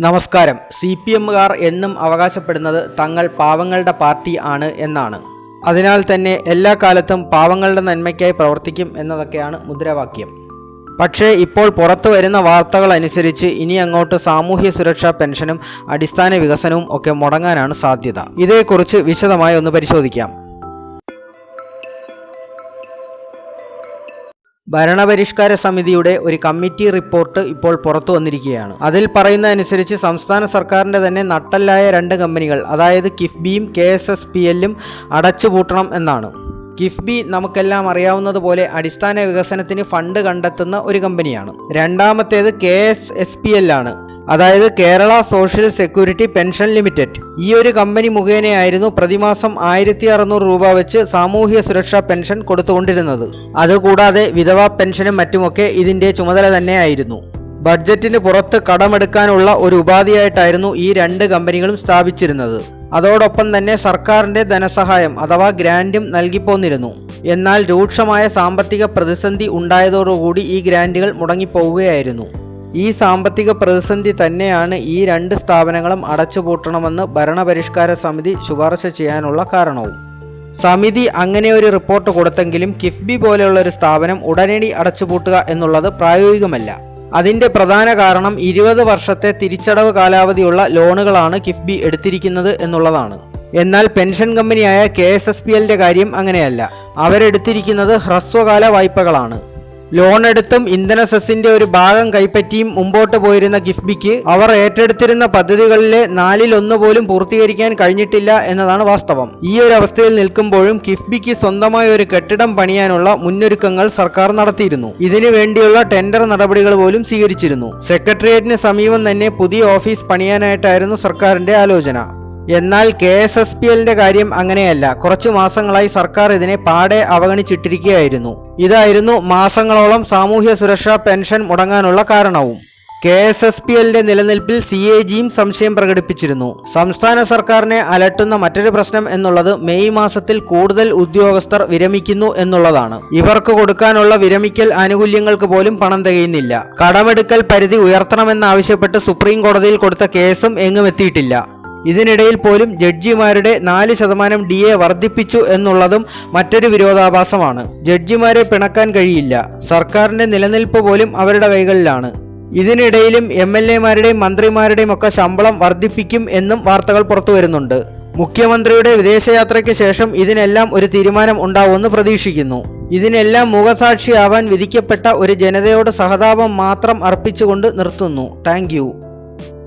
നമസ്കാരം. C P എമ്മുകാർ എന്നും അവകാശപ്പെടുന്നത് തങ്ങൾ പാവങ്ങളുടെ പാർട്ടി ആണ് എന്നാണ്. അതിനാൽ തന്നെ എല്ലാ കാലത്തും പാവങ്ങളുടെ നന്മയ്ക്കായി പ്രവർത്തിക്കും എന്നതൊക്കെയാണ് മുദ്രാവാക്യം. പക്ഷേ ഇപ്പോൾ പുറത്തു വരുന്ന വാർത്തകൾ അനുസരിച്ച് ഇനി അങ്ങോട്ട് സാമൂഹ്യ സുരക്ഷാ പെൻഷനും അടിസ്ഥാന വികസനവും ഒക്കെ മുടങ്ങാനാണ് സാധ്യത. ഇതേക്കുറിച്ച് വിശദമായി ഒന്ന് പരിശോധിക്കാം. ഭരണപരിഷ്കാര സമിതിയുടെ ഒരു കമ്മിറ്റി റിപ്പോർട്ട് ഇപ്പോൾ പുറത്തു വന്നിരിക്കുകയാണ്. അതിൽ പറയുന്ന അനുസരിച്ച് സംസ്ഥാന സർക്കാരിന്റെ തന്നെ നട്ടല്ലായ രണ്ട് കമ്പനികൾ അതായത് കിഫ്ബിയും കെ എസ് എസ് പി എല്ലും അടച്ചുപൂട്ടണം എന്നാണ്. കിഫ്ബി നമുക്കെല്ലാം അറിയാവുന്നതുപോലെ അടിസ്ഥാന വികസനത്തിന് ഫണ്ട് കണ്ടെത്തുന്ന ഒരു കമ്പനിയാണ്. രണ്ടാമത്തേത് K S S P L ആണ് അതായത് Kerala social security pension limited. ഈ ഒരു കമ്പനി മുഖേനയായിരുന്നു പ്രതിമാസം ആയിരത്തി അറുന്നൂറ് രൂപ വെച്ച് സാമൂഹ്യ സുരക്ഷാ പെൻഷൻ കൊടുത്തുകൊണ്ടിരുന്നത്. അതുകൂടാതെ വിധവാ പെൻഷനും മറ്റുമൊക്കെ ഇതിന്റെ ചുമതല തന്നെയായിരുന്നു. ബഡ്ജറ്റിന് പുറത്ത് കടമെടുക്കാനുള്ള ഒരു ഉപാധിയായിട്ടായിരുന്നു ഈ രണ്ട് കമ്പനികളും സ്ഥാപിച്ചിരുന്നത്. അതോടൊപ്പം തന്നെ സർക്കാരിന്റെ ധനസഹായം അഥവാ ഗ്രാൻഡും നൽകിപ്പോന്നിരുന്നു. എന്നാൽ രൂക്ഷമായ സാമ്പത്തിക പ്രതിസന്ധി ഉണ്ടായതോടുകൂടി ഈ ഗ്രാൻഡുകൾ മുടങ്ങിപ്പോവുകയായിരുന്നു. ഈ സാമ്പത്തിക പ്രതിസന്ധി തന്നെയാണ് ഈ രണ്ട് സ്ഥാപനങ്ങളും അടച്ചുപൂട്ടണമെന്ന് ഭരണപരിഷ്കാര സമിതി ശുപാർശ ചെയ്യാനുള്ള കാരണവും. സമിതി അങ്ങനെ ഒരു റിപ്പോർട്ട് കൊടുത്തെങ്കിലും കിഫ്ബി പോലെയുള്ള ഒരു സ്ഥാപനം ഉടനടി അടച്ചുപൂട്ടുക എന്നുള്ളത് പ്രായോഗികമല്ല. അതിന്റെ പ്രധാന കാരണം ഇരുപത് വർഷത്തെ തിരിച്ചടവ് കാലാവധിയുള്ള ലോണുകളാണ് കിഫ്ബി എടുത്തിരിക്കുന്നത് എന്നുള്ളതാണ്. എന്നാൽ പെൻഷൻ കമ്പനിയായ കെ എസ് എസ് പി എല്ലിന്റെ കാര്യം അങ്ങനെയല്ല. അവരെടുത്തിരിക്കുന്നത് ഹ്രസ്വകാല വായ്പകളാണ്. ലോൺ എടുത്തും ഇന്ധന സെസ്സിന്റെ ഒരു ഭാഗം കൈപ്പറ്റിയും മുമ്പോട്ട് പോയിരുന്ന കിഫ്ബിക്ക് അവർ ഏറ്റെടുത്തിരുന്ന പദ്ധതികളിലെ നാലിലൊന്ന് പോലും പൂർത്തീകരിക്കാൻ കഴിഞ്ഞിട്ടില്ല എന്നതാണ് വാസ്തവം. ഈ ഒരു അവസ്ഥയിൽ നിൽക്കുമ്പോഴും കിഫ്ബിക്ക് സ്വന്തമായ ഒരു കെട്ടിടം പണിയാനുള്ള മുന്നൊരുക്കങ്ങൾ സർക്കാർ നടത്തിയിരുന്നു. ഇതിനു വേണ്ടിയുള്ള ടെൻഡർ നടപടികൾ പോലും സ്വീകരിച്ചിരുന്നു. സെക്രട്ടേറിയറ്റിന് സമീപം തന്നെ പുതിയ ഓഫീസ് പണിയാനായിട്ടായിരുന്നു സർക്കാരിന്റെ ആലോചന. എന്നാൽ കെ എസ് എസ് പി എല്ലിന്റെ കാര്യം അങ്ങനെയല്ല. കുറച്ചു മാസങ്ങളായി സർക്കാർ ഇതിനെ പാടെ അവഗണിച്ചിട്ടിരിക്കുകയായിരുന്നു. ഇതായിരുന്നു മാസങ്ങളോളം സാമൂഹ്യ സുരക്ഷാ പെൻഷൻ മുടങ്ങാനുള്ള കാരണവും. കെ എസ് എസ് പി എല്ലിന്റെ നിലനിൽപ്പിൽ സി എ ജിയും സംശയം പ്രകടിപ്പിച്ചിരുന്നു. സംസ്ഥാന സർക്കാരിനെ അലട്ടുന്ന മറ്റൊരു പ്രശ്നം എന്നുള്ളത് മെയ് മാസത്തിൽ കൂടുതൽ ഉദ്യോഗസ്ഥർ വിരമിക്കുന്നു എന്നുള്ളതാണ്. ഇവർക്ക് കൊടുക്കാനുള്ള വിരമിക്കൽ ആനുകൂല്യങ്ങൾക്ക് പോലും പണം തികയുന്നില്ല. കടമെടുക്കൽ പരിധി ഉയർത്തണമെന്നാവശ്യപ്പെട്ട് സുപ്രീം കോടതിയിൽ കൊടുത്ത കേസും എങ്ങും എത്തിയിട്ടില്ല. ഇതിനിടയിൽ പോലും ജഡ്ജിമാരുടെ നാല് ശതമാനം ഡി എ വർദ്ധിപ്പിച്ചു എന്നുള്ളതും മറ്റൊരു വിരോധാഭാസമാണ്. ജഡ്ജിമാരെ പിണക്കാൻ കഴിയില്ല. സർക്കാരിന്റെ നിലനിൽപ്പ് പോലും അവരുടെ കൈകളിലാണ്. ഇതിനിടയിലും എം എൽ എമാരുടെയും മന്ത്രിമാരുടെയും ഒക്കെ ശമ്പളം വർദ്ധിപ്പിക്കും എന്നും വാർത്തകൾ പുറത്തു വരുന്നുണ്ട്. മുഖ്യമന്ത്രിയുടെ വിദേശയാത്രയ്ക്ക് ശേഷം ഇതിനെല്ലാം ഒരു തീരുമാനം ഉണ്ടാവുമെന്ന് പ്രതീക്ഷിക്കുന്നു. ഇതിനെല്ലാം മുഖസാക്ഷിയാവാൻ വിധിക്കപ്പെട്ട ഒരു ജനതയോട് സഹതാപം മാത്രം അർപ്പിച്ചുകൊണ്ട് നിർത്തുന്നു. താങ്ക്